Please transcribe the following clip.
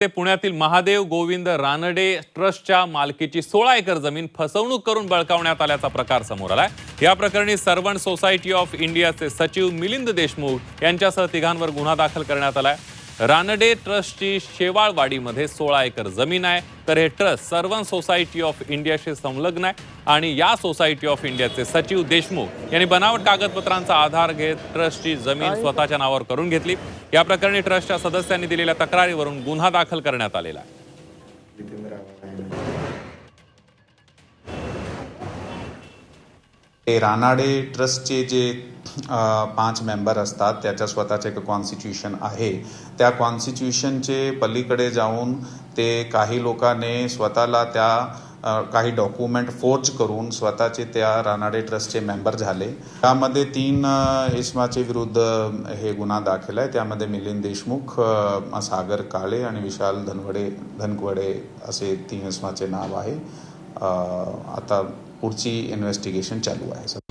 ते पुण्यातील महादेव गोविंद रानडे ट्रस्टच्या मालकीची सोळा एकर जमीन फसवणूक करून बळकावण्यात आल्याचा प्रकार समोर आलाय. या प्रकरणी सर्वंट सोसायटी ऑफ इंडियाचे सचिव मिलिंद देशमुख यांच्यासह तिघांवर गुन्हा दाखल करण्यात आलाय. रानडे ट्रस्टची शेवाळवाडीमध्ये सोळा एकर जमीन आहे. तर हे ट्रस्ट सर्वंट सोसायटी ऑफ इंडियाशी संलग्न आहे. आणि या सोसायटी ऑफ इंडियाचे सचिव देशमुख यांनी बनावट कागदपत्रांचा आधार घेत ट्रस्टची जमीन स्वतःच्या नावावर करून घेतली. या प्रकरणी ट्रस्टच्या सदस्यांनी दिलेल्या तक्रारीवरून गुन्हा दाखल करण्यात आलेला आहे. ते रानाडे ट्रस्टचे जे पाच मेंबर असतात त्याच्या स्वतःचे एक कॉन्स्टिट्यूशन आहे. त्या कॉन्स्टिट्यूशनचे पलीकडे जाऊन ते काही लोकांनी स्वतःला त्या काही डॉक्युमेंट फोर्ज करून स्वतःचे त्या रानाडे ट्रस्टचे मेंबर झाले. त्यामध्ये तीन इस्माचे इसमाचे विरुद्ध हे गुन्हा दाखल आहे. त्यामध्ये मिलिंद देशमुख सागर काळे आणि विशाल धनवडे धनकवडे असे तीन इसमाचे नाव आहे. आता पुढची इन्व्हेस्टिगेशन चालू आहे.